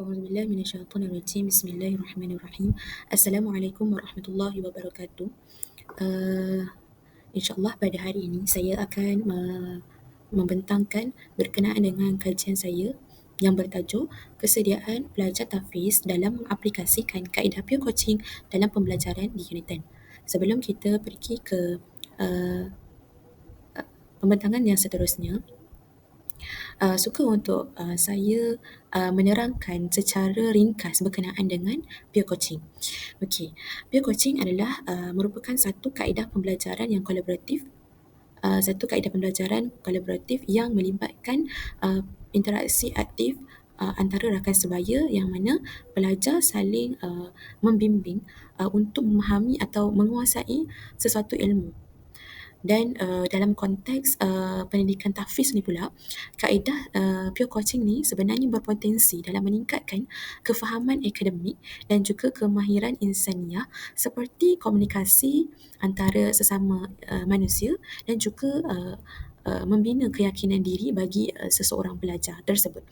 Auzubillah minasyaitonirrajim. Bismillahirrahmanirrahim. Assalamualaikum warahmatullahi wabarakatuh. Uh, InsyaAllah pada hari ini saya akan membentangkan berkenaan dengan kajian saya yang bertajuk Kesediaan Pelajar Tahfiz dalam Mengaplikasikan Kaedah Peer Coaching dalam Pembelajaran di Unit 10. Sebelum kita pergi ke uh, pembentangan yang seterusnya, uh, suka untuk uh, saya uh, menerangkan secara ringkas berkenaan dengan peer coaching. Okey, peer coaching adalah uh, merupakan satu kaedah pembelajaran yang kolaboratif uh, satu kaedah pembelajaran kolaboratif yang melibatkan uh, interaksi aktif uh, antara rakan sebaya yang mana pelajar saling uh, membimbing uh, untuk memahami atau menguasai sesuatu ilmu dan uh, dalam konteks uh, pendidikan tahfiz ni pula kaedah uh, peer coaching ni sebenarnya berpotensi dalam meningkatkan kefahaman akademik dan juga kemahiran insaniah seperti komunikasi antara sesama uh, manusia dan juga uh, uh, membina keyakinan diri bagi uh, seseorang pelajar tersebut.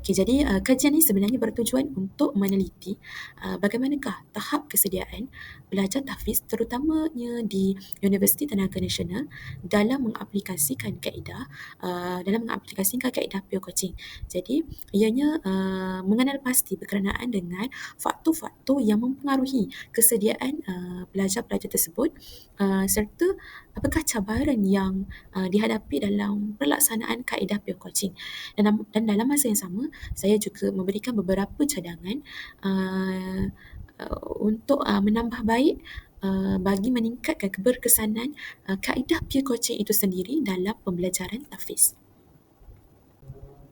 Okay, jadi uh, kajian ini sebenarnya bertujuan untuk meneliti uh, bagaimanakah tahap kesediaan belajar tahfiz terutamanya di Universiti Tenaga Nasional dalam mengaplikasikan kaedah uh, dalam mengaplikasikan kaedah peer coaching. Jadi ianya uh, mengenal pasti berkenaan dengan faktor-faktor yang mempengaruhi kesediaan uh, pelajar-pelajar tersebut uh, serta apakah cabaran yang uh, dihadapi dalam pelaksanaan kaedah peer coaching. Dan, dan dalam masa yang sama, saya juga memberikan beberapa cadangan uh, uh, untuk uh, menambah baik uh, bagi meningkatkan keberkesanan uh, kaedah peer coaching itu sendiri dalam pembelajaran tahfiz.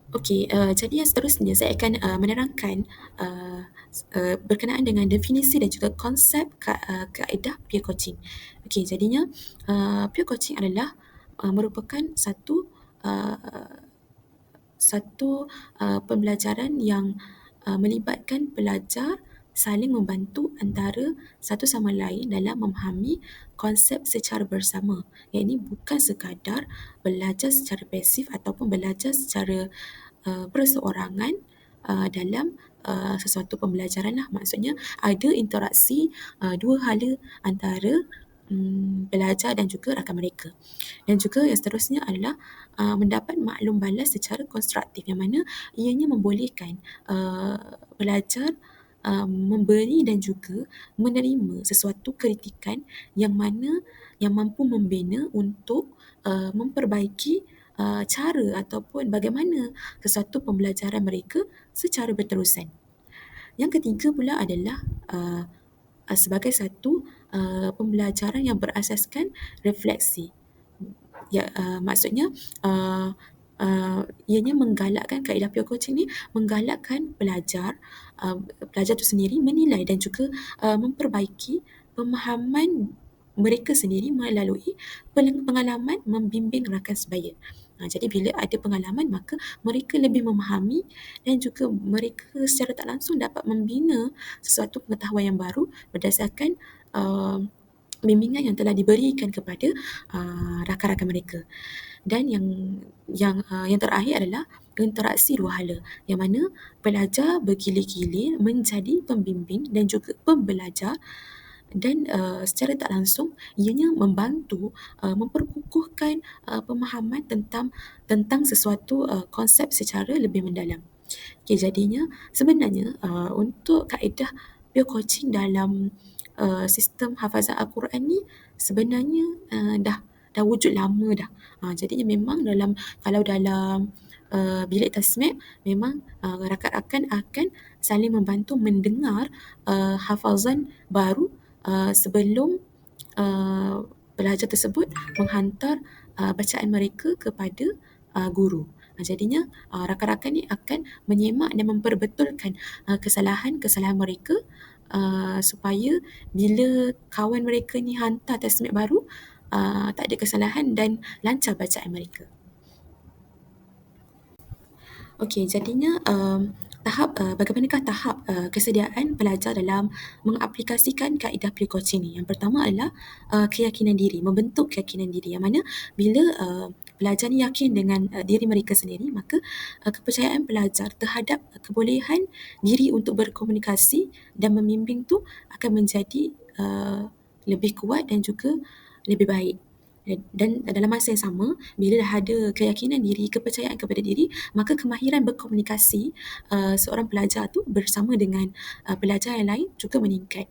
Okey, uh, jadi yang seterusnya saya akan uh, menerangkan uh, uh, berkenaan dengan definisi dan juga konsep ka, uh, kaedah peer coaching. Okey, jadinya uh, peer coaching adalah uh, merupakan satu uh, satu uh, pembelajaran yang uh, melibatkan pelajar saling membantu antara satu sama lain dalam memahami konsep secara bersama. Yang ini bukan sekadar belajar secara pasif ataupun belajar secara uh, perseorangan uh, dalam uh, sesuatu pembelajaran lah. Maksudnya ada interaksi uh, dua hala antara um, pelajar dan juga rakan mereka. Dan juga yang seterusnya adalah uh, mendapat maklum balas secara konstruktif yang mana ianya membolehkan uh, pelajar uh, memberi dan juga menerima sesuatu kritikan yang mana yang mampu membina untuk uh, memperbaiki uh, cara ataupun bagaimana sesuatu pembelajaran mereka secara berterusan. Yang ketiga pula adalah uh, sebagai satu uh, pembelajaran yang berasaskan refleksi. Ya, uh, maksudnya uh, uh, ianya menggalakkan kaedah peer coaching ni menggalakkan pelajar uh, pelajar itu sendiri menilai dan juga uh, memperbaiki pemahaman mereka sendiri melalui pengalaman membimbing rakan sebaya. Ha, jadi bila ada pengalaman maka mereka lebih memahami dan juga mereka secara tak langsung dapat membina sesuatu pengetahuan yang baru berdasarkan uh, bimbingan yang telah diberikan kepada uh, rakan-rakan mereka. Dan yang yang uh, yang terakhir adalah interaksi dua hala yang mana pelajar bergilir-gilir menjadi pembimbing dan juga pembelajar dan uh, secara tak langsung ianya membantu uh, memperkukuhkan uh, pemahaman tentang tentang sesuatu uh, konsep secara lebih mendalam. Okay, jadinya sebenarnya uh, untuk kaedah peer coaching dalam uh, sistem hafazan Al-Quran ni sebenarnya uh, dah dah wujud lama dah. Uh, jadinya memang dalam kalau dalam uh, bilik tasmi' memang uh, rakan-rakan akan saling membantu mendengar uh, hafazan baru Uh, sebelum uh, pelajar tersebut menghantar uh, bacaan mereka kepada uh, guru. Uh, jadinya uh, rakan-rakan ni akan menyemak dan memperbetulkan uh, kesalahan-kesalahan mereka uh, supaya bila kawan mereka ni hantar tasmid baru uh, tak ada kesalahan dan lancar bacaan mereka. Okey, jadinya um, tahap uh, bagaimanakah tahap uh, kesediaan pelajar dalam mengaplikasikan kaedah pre-coaching ini? Yang pertama adalah uh, keyakinan diri, membentuk keyakinan diri yang mana bila uh, pelajar ni yakin dengan diri mereka sendiri, maka kepercayaan pelajar terhadap kebolehan diri untuk berkomunikasi dan membimbing tu akan menjadi uh, lebih kuat dan juga lebih baik. Dan dalam masa yang sama, bila dah ada keyakinan diri, kepercayaan kepada diri, maka kemahiran berkomunikasi uh, seorang pelajar tu bersama dengan uh, pelajar yang lain juga meningkat.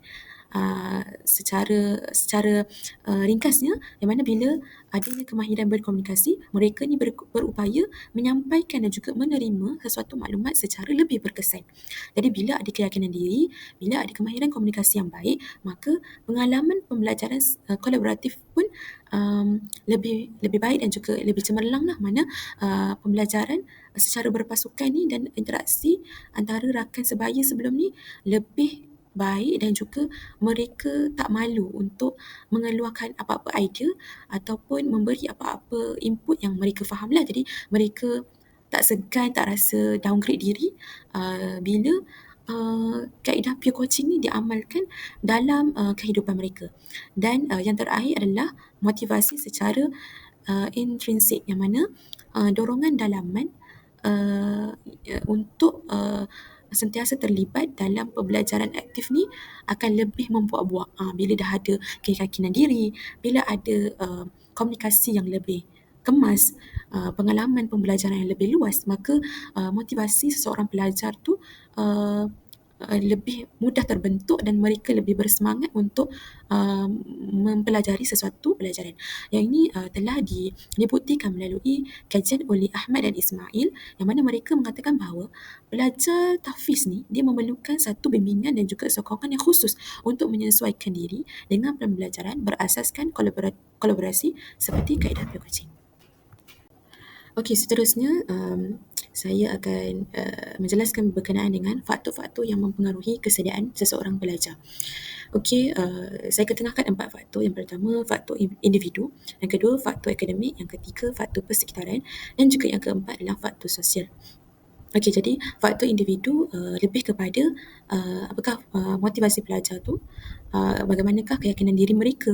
Uh, secara secara uh, ringkasnya yang mana bila adanya kemahiran berkomunikasi mereka ni ber, berupaya menyampaikan dan juga menerima sesuatu maklumat secara lebih berkesan. Jadi bila ada keyakinan diri bila ada kemahiran komunikasi yang baik maka pengalaman pembelajaran uh, kolaboratif pun um, lebih lebih baik dan juga lebih cemerlang lah. Mana uh, pembelajaran secara berpasukan ni dan interaksi antara rakan sebaya sebelum ni lebih baik dan juga mereka tak malu untuk mengeluarkan apa-apa idea ataupun memberi apa-apa input yang mereka faham lah. Jadi mereka tak segan, tak rasa downgrade diri uh, bila uh, kaedah peer coaching ni diamalkan dalam uh, kehidupan mereka. Dan uh, yang terakhir adalah motivasi secara uh, intrinsik yang mana uh, dorongan dalaman uh, untuk uh, sentiasa terlibat dalam pembelajaran aktif ni akan lebih membuat buah uh, bila dah ada keyakinan diri, bila ada uh, komunikasi yang lebih kemas, uh, pengalaman pembelajaran yang lebih luas, maka uh, motivasi seseorang pelajar tu uh, Uh, lebih mudah terbentuk dan mereka lebih bersemangat untuk uh, mempelajari sesuatu pelajaran. Yang ini uh, telah dibuktikan melalui kajian oleh Ahmad dan Ismail yang mana mereka mengatakan bahawa pelajar tahfiz ni dia memerlukan satu bimbingan dan juga sokongan yang khusus untuk menyesuaikan diri dengan pembelajaran berasaskan kolaborasi seperti kaedah coaching. Okey, seterusnya um, saya akan uh, menjelaskan berkenaan dengan faktor-faktor yang mempengaruhi kesediaan seseorang pelajar. Okey, uh, saya ketengahkan empat faktor. Yang pertama, faktor individu. Yang kedua, faktor akademik. Yang ketiga, faktor persekitaran. Dan juga yang keempat adalah faktor sosial. Okey, jadi faktor individu uh, lebih kepada uh, apakah uh, motivasi pelajar tu, uh, bagaimanakah keyakinan diri mereka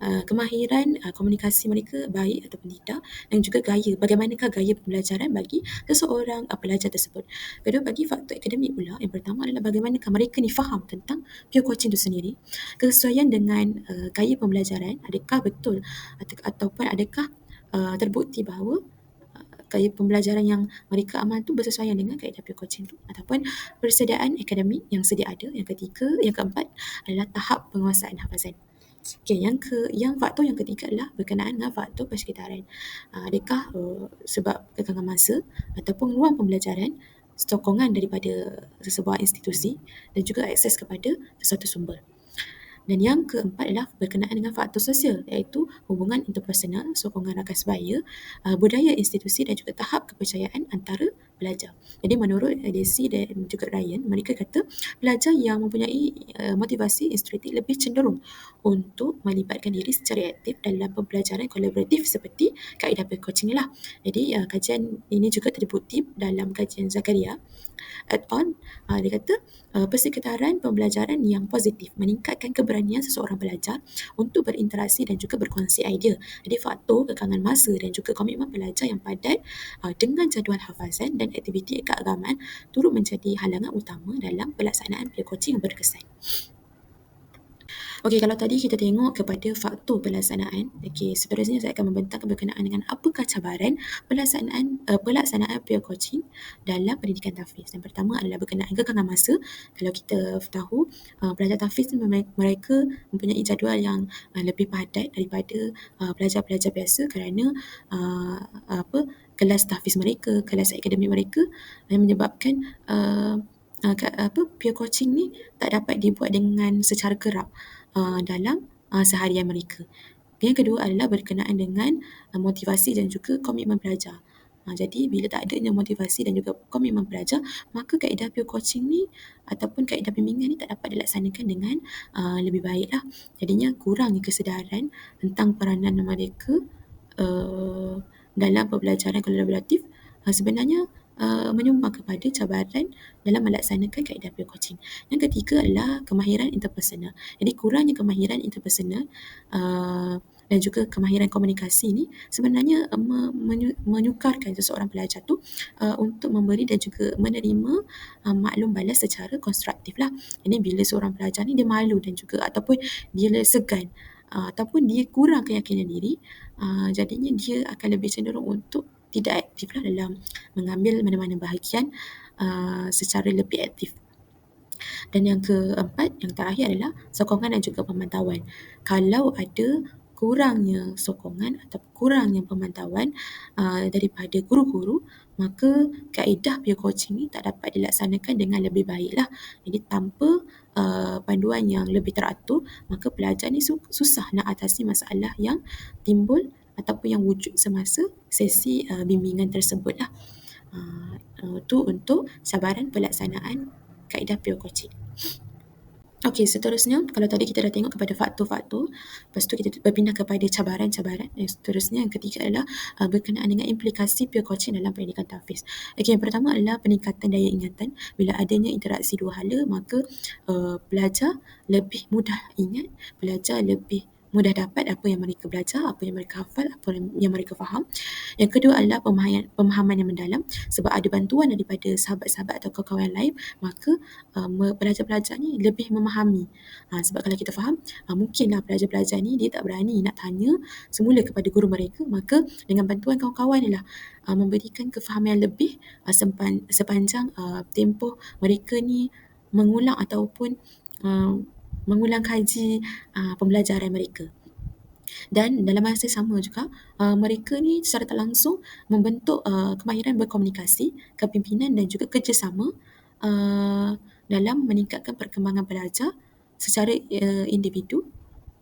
uh, kemahiran uh, komunikasi mereka baik ataupun tidak dan juga gaya. Bagaimanakah gaya pembelajaran bagi seseorang uh, pelajar tersebut. Kedua bagi faktor akademik pula yang pertama adalah bagaimanakah mereka ni faham tentang peer coaching itu sendiri? Kesesuaian dengan uh, gaya pembelajaran adakah betul atau, ataupun adakah uh, terbukti bahawa gaya pembelajaran yang mereka amal tu bersesuaian dengan kaedah peer coaching tu? Ataupun persediaan akademik yang sedia ada. Yang ketiga yang keempat adalah tahap penguasaan hafazan Okay, yang ke yang faktor yang ketiga adalah berkenaan dengan faktor persekitaran. Uh, adakah uh, sebab kekangan masa ataupun ruang pembelajaran sokongan daripada sesebuah institusi dan juga akses kepada sesuatu sumber. Dan yang keempat adalah berkenaan dengan faktor sosial iaitu hubungan interpersonal, sokongan rakan sebaya, uh, budaya institusi dan juga tahap kepercayaan antara pelajar. Jadi menurut Daisy dan juga Ryan, mereka kata pelajar yang mempunyai uh, motivasi instruktif lebih cenderung untuk melibatkan diri secara aktif dalam pembelajaran kolaboratif seperti kaedah peer coaching lah. Jadi uh, kajian ini juga terbukti dalam kajian Zakaria at on. Uh, dia kata uh, persekitaran pembelajaran yang positif meningkatkan keberanian seseorang pelajar untuk berinteraksi dan juga berkongsi idea. Jadi faktor kekangan masa dan juga komitmen pelajar yang padat uh, dengan jadual hafazan dan aktiviti keagamaan turut menjadi halangan utama dalam pelaksanaan peer yang berkesan. Okey, kalau tadi kita tengok kepada faktor pelaksanaan, okey, seterusnya saya akan membentangkan berkenaan dengan apakah cabaran pelaksanaan uh, pelaksanaan peer coaching dalam pendidikan tahfiz. Yang pertama adalah berkenaan kekangan masa. Kalau kita tahu, uh, pelajar tahfiz mereka mempunyai jadual yang uh, lebih padat daripada uh, pelajar-pelajar biasa kerana uh, apa kelas tahfiz mereka, kelas akademik mereka yang menyebabkan uh, uh, apa peer coaching ni tak dapat dibuat dengan secara kerap dalam uh, seharian mereka. Yang kedua adalah berkenaan dengan uh, motivasi dan juga komitmen pelajar. Uh, jadi bila tak adanya motivasi dan juga komitmen pelajar, maka kaedah peer coaching ni ataupun kaedah bimbingan ni tak dapat dilaksanakan dengan uh, lebih baik lah. Jadinya kurang kesedaran tentang peranan mereka uh, dalam pembelajaran kolaboratif. Uh, sebenarnya uh, menyumbang kepada cabaran dalam melaksanakan kaedah peer coaching. Yang ketiga adalah kemahiran interpersonal. Jadi kurangnya kemahiran interpersonal uh, dan juga kemahiran komunikasi ni sebenarnya uh, menyukarkan seseorang pelajar tu uh, untuk memberi dan juga menerima uh, maklum balas secara konstruktif lah. Ini bila seorang pelajar ni dia malu dan juga ataupun dia segan uh, ataupun dia kurang keyakinan diri uh, jadinya dia akan lebih cenderung untuk tidak aktif lah dalam mengambil mana-mana bahagian uh, secara lebih aktif. Dan yang keempat, yang terakhir adalah sokongan dan juga pemantauan. Kalau ada kurangnya sokongan atau kurangnya pemantauan uh, daripada guru-guru, maka kaedah peer coaching ni tak dapat dilaksanakan dengan lebih baiklah. Jadi tanpa uh, panduan yang lebih teratur, maka pelajar ni susah nak atasi masalah yang timbul ataupun yang wujud semasa sesi uh, bimbingan tersebut lah. Uh, itu untuk cabaran pelaksanaan kaedah peer coaching. Okey, seterusnya kalau tadi kita dah tengok kepada faktor-faktor, lepas tu kita berpindah kepada cabaran-cabaran. Yang seterusnya yang ketiga adalah uh, berkenaan dengan implikasi peer coaching dalam pendidikan tahfiz. Okey, yang pertama adalah peningkatan daya ingatan. Bila adanya interaksi dua hala, maka uh, pelajar lebih mudah ingat, pelajar lebih mudah dapat apa yang mereka belajar, apa yang mereka hafal, apa yang mereka faham. Yang kedua adalah pemahaman, pemahaman yang mendalam sebab ada bantuan daripada sahabat-sahabat atau kawan-kawan lain, maka uh, pelajar-pelajar ni lebih memahami. Ha, sebab kalau kita faham, uh, mungkinlah pelajar-pelajar ni dia tak berani nak tanya semula kepada guru mereka, maka dengan bantuan kawan-kawan lah uh, memberikan kefahaman lebih uh, sepan, sepanjang uh, tempoh mereka ni mengulang ataupun uh, mengulang kaji uh, pembelajaran mereka. Dan dalam masa sama juga, uh, mereka ni secara tak langsung membentuk uh, kemahiran berkomunikasi, kepimpinan dan juga kerjasama uh, dalam meningkatkan perkembangan pelajar secara uh, individu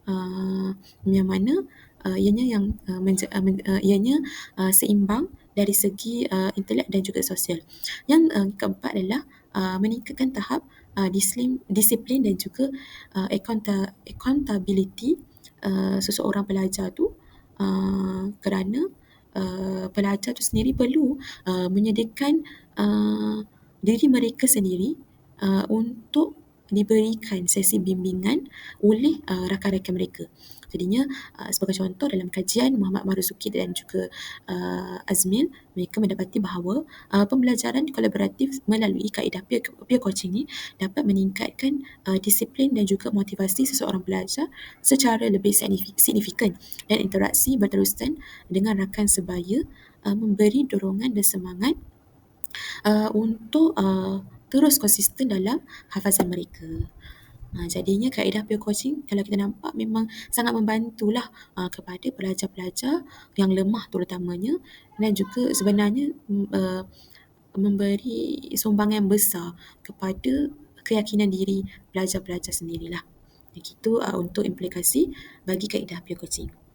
uh, yang mana uh, ianya yang uh, menja- uh, uh, ianya uh, seimbang dari segi uh, intelek dan juga sosial. Yang uh, keempat adalah uh, meningkatkan tahap uh, disiplin, disiplin dan juga uh, accountability uh, seseorang pelajar tu uh, kerana uh, pelajar tu sendiri perlu uh, menyediakan uh, diri mereka sendiri uh, untuk diberikan sesi bimbingan oleh uh, rakan-rakan mereka. Jadinya uh, sebagai contoh dalam kajian Muhammad Maruzuki dan juga uh, Azmin mereka mendapati bahawa uh, pembelajaran kolaboratif melalui kaedah peer, peer coaching ini dapat meningkatkan uh, disiplin dan juga motivasi seseorang pelajar secara lebih signifikan dan interaksi berterusan dengan rakan sebaya uh, memberi dorongan dan semangat uh, untuk uh, terus konsisten dalam hafazan mereka. Ha, jadinya kaedah peer coaching kalau kita nampak memang sangat membantulah uh, kepada pelajar-pelajar yang lemah terutamanya dan juga sebenarnya uh, memberi sumbangan besar kepada keyakinan diri pelajar-pelajar sendirilah. Itu uh, untuk implikasi bagi kaedah peer coaching.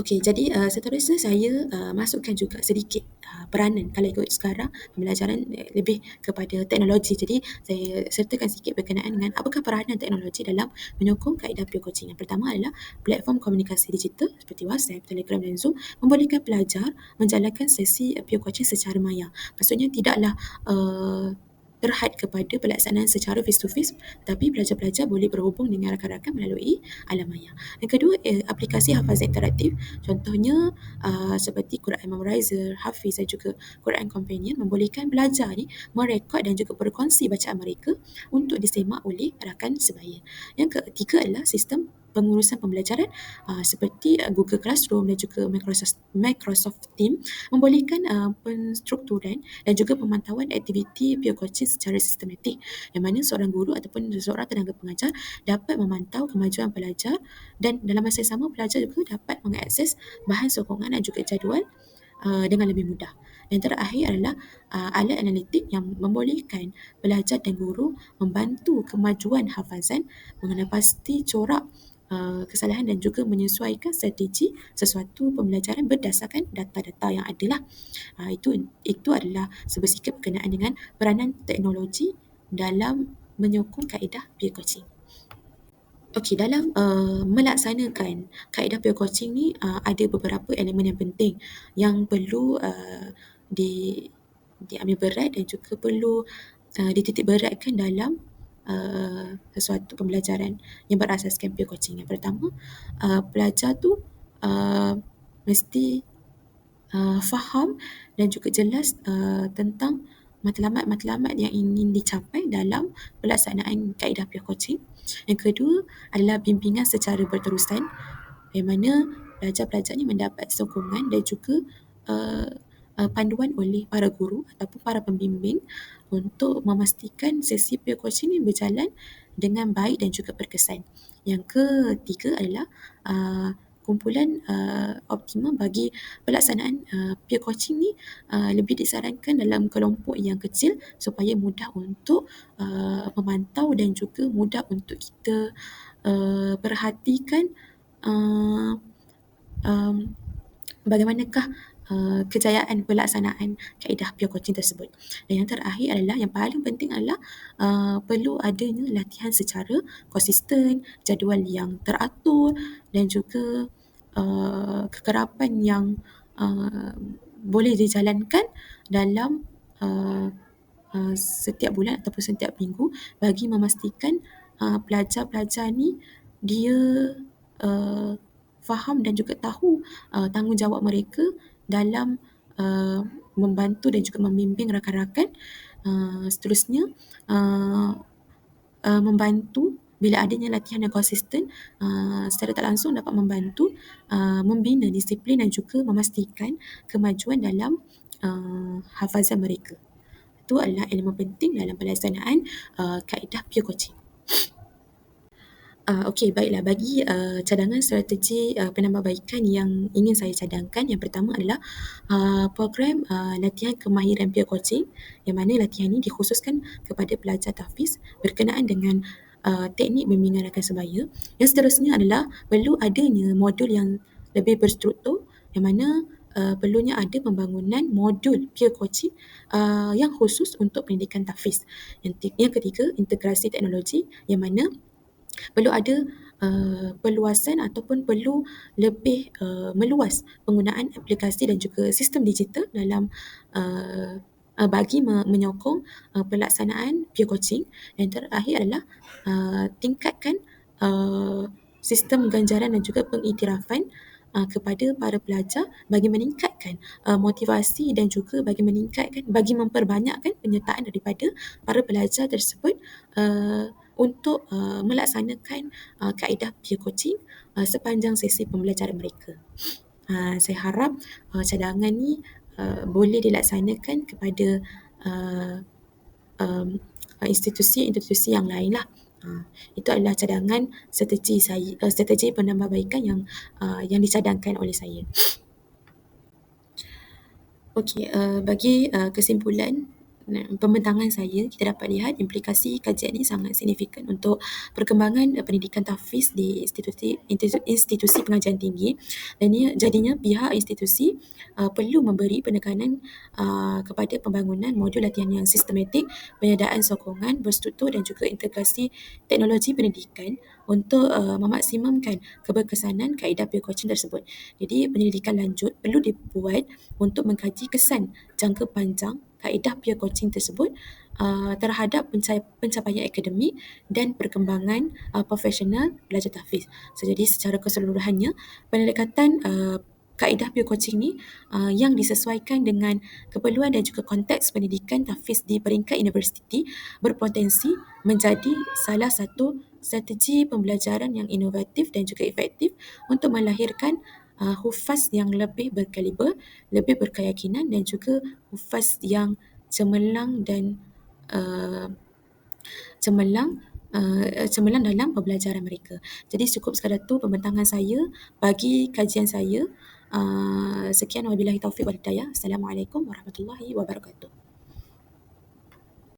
Okey, jadi uh, seterusnya saya uh, masukkan juga sedikit uh, peranan kalau ikut sekarang pembelajaran lebih kepada teknologi. Jadi saya sertakan sedikit berkenaan dengan apakah peranan teknologi dalam menyokong kaedah peer coaching. Yang pertama adalah platform komunikasi digital seperti WhatsApp, Telegram dan Zoom membolehkan pelajar menjalankan sesi peer coaching secara maya. Maksudnya tidaklah uh, terhad kepada pelaksanaan secara face to face tapi pelajar-pelajar boleh berhubung dengan rakan-rakan melalui alam maya. Yang kedua, eh, aplikasi hafazan interaktif contohnya uh, seperti Quran Memorizer, Hafiz dan juga Quran Companion membolehkan pelajar ni merekod dan juga berkongsi bacaan mereka untuk disemak oleh rakan sebaya. Yang ketiga adalah sistem pengurusan pembelajaran uh, seperti uh, Google Classroom dan juga Microsoft Microsoft Team membolehkan uh, penstrukturan dan juga pemantauan aktiviti peer coaching secara sistematik yang mana seorang guru ataupun seorang tenaga pengajar dapat memantau kemajuan pelajar dan dalam masa yang sama pelajar juga dapat mengakses bahan sokongan dan juga jadual uh, dengan lebih mudah. Yang terakhir adalah uh, alat analitik yang membolehkan pelajar dan guru membantu kemajuan hafazan mengenai pasti corak uh, kesalahan dan juga menyesuaikan strategi sesuatu pembelajaran berdasarkan data-data yang ada lah. Uh, itu itu adalah sebersikap berkenaan dengan peranan teknologi dalam menyokong kaedah peer coaching. Okey, dalam uh, melaksanakan kaedah peer coaching ni uh, ada beberapa elemen yang penting yang perlu uh, di diambil berat dan juga perlu uh, dititik beratkan dalam uh, sesuatu pembelajaran yang berasaskan peer coaching. Yang pertama, uh, pelajar tu uh, mesti uh, faham dan juga jelas uh, tentang matlamat-matlamat yang ingin dicapai dalam pelaksanaan kaedah peer coaching. Yang kedua adalah bimbingan secara berterusan yang mana pelajar-pelajar ini mendapat sokongan dan juga uh, uh, panduan oleh para guru ataupun para pembimbing untuk memastikan sesi peer coaching ini berjalan dengan baik dan juga berkesan. Yang ketiga adalah uh, kumpulan uh, optimum bagi pelaksanaan uh, peer coaching ni uh, lebih disarankan dalam kelompok yang kecil supaya mudah untuk uh, memantau dan juga mudah untuk kita uh, perhatikan uh, um, bagaimanakah uh, kejayaan pelaksanaan kaedah peer coaching tersebut. Dan yang terakhir adalah yang paling penting adalah uh, perlu adanya latihan secara konsisten, jadual yang teratur dan juga uh, kekerapan yang uh, boleh dijalankan dalam uh, uh, setiap bulan ataupun setiap minggu bagi memastikan uh, pelajar-pelajar ni dia uh, faham dan juga tahu uh, tanggungjawab mereka dalam uh, membantu dan juga membimbing rakan-rakan. Uh, seterusnya, uh, uh, membantu bila adanya latihan yang konsisten uh, secara tak langsung dapat membantu uh, membina disiplin dan juga memastikan kemajuan dalam uh, hafazan mereka. Itu adalah elemen penting dalam pelaksanaan uh, kaedah peer coaching. Uh, Okey, baiklah. Bagi uh, cadangan strategi uh, penambahbaikan yang ingin saya cadangkan, yang pertama adalah uh, program uh, latihan kemahiran peer coaching yang mana latihan ini dikhususkan kepada pelajar tahfiz berkenaan dengan uh, teknik bimbingan rakan sebaya. Yang seterusnya adalah perlu adanya modul yang lebih berstruktur yang mana uh, perlunya ada pembangunan modul peer coaching uh, yang khusus untuk pendidikan tahfiz. Yang, yang ketiga, integrasi teknologi yang mana perlu ada uh, perluasan ataupun perlu lebih uh, meluas penggunaan aplikasi dan juga sistem digital dalam uh, bagi me- menyokong uh, pelaksanaan peer coaching. Yang terakhir adalah uh, tingkatkan uh, sistem ganjaran dan juga pengiktirafan kepada para pelajar bagi meningkatkan uh, motivasi dan juga bagi meningkatkan bagi memperbanyakkan penyertaan daripada para pelajar tersebut uh, untuk uh, melaksanakan uh, kaedah peer coaching uh, sepanjang sesi pembelajaran mereka. Uh, saya harap uh, cadangan ni uh, boleh dilaksanakan kepada uh, um, institusi-institusi yang lain lah. Uh, itu adalah cadangan strategi saya, uh, strategi penambahbaikan yang uh, yang dicadangkan oleh saya. Okey, uh, bagi uh, kesimpulan pembentangan saya, kita dapat lihat implikasi kajian ini sangat signifikan untuk perkembangan pendidikan tahfiz di institusi institusi pengajian tinggi dan ia jadinya pihak institusi uh, perlu memberi penekanan uh, kepada pembangunan modul latihan yang sistematik, penyediaan sokongan berstruktur dan juga integrasi teknologi pendidikan untuk uh, memaksimumkan keberkesanan kaedah peer coaching tersebut. Jadi penyelidikan lanjut perlu dibuat untuk mengkaji kesan jangka panjang kaedah peer coaching tersebut uh, terhadap pencapaian akademik dan perkembangan uh, profesional belajar tahfiz. So, jadi secara keseluruhannya pendekatan uh, kaedah peer coaching ni uh, yang disesuaikan dengan keperluan dan juga konteks pendidikan tahfiz di peringkat universiti berpotensi menjadi salah satu strategi pembelajaran yang inovatif dan juga efektif untuk melahirkan uh, hufaz yang lebih berkaliber, lebih berkeyakinan dan juga hufaz yang cemerlang dan uh, cemerlang uh, cemerlang dalam pembelajaran mereka. Jadi cukup sekadar tu pembentangan saya bagi kajian saya. Uh, sekian wabillahi taufiq wal hidayah. Assalamualaikum warahmatullahi wabarakatuh.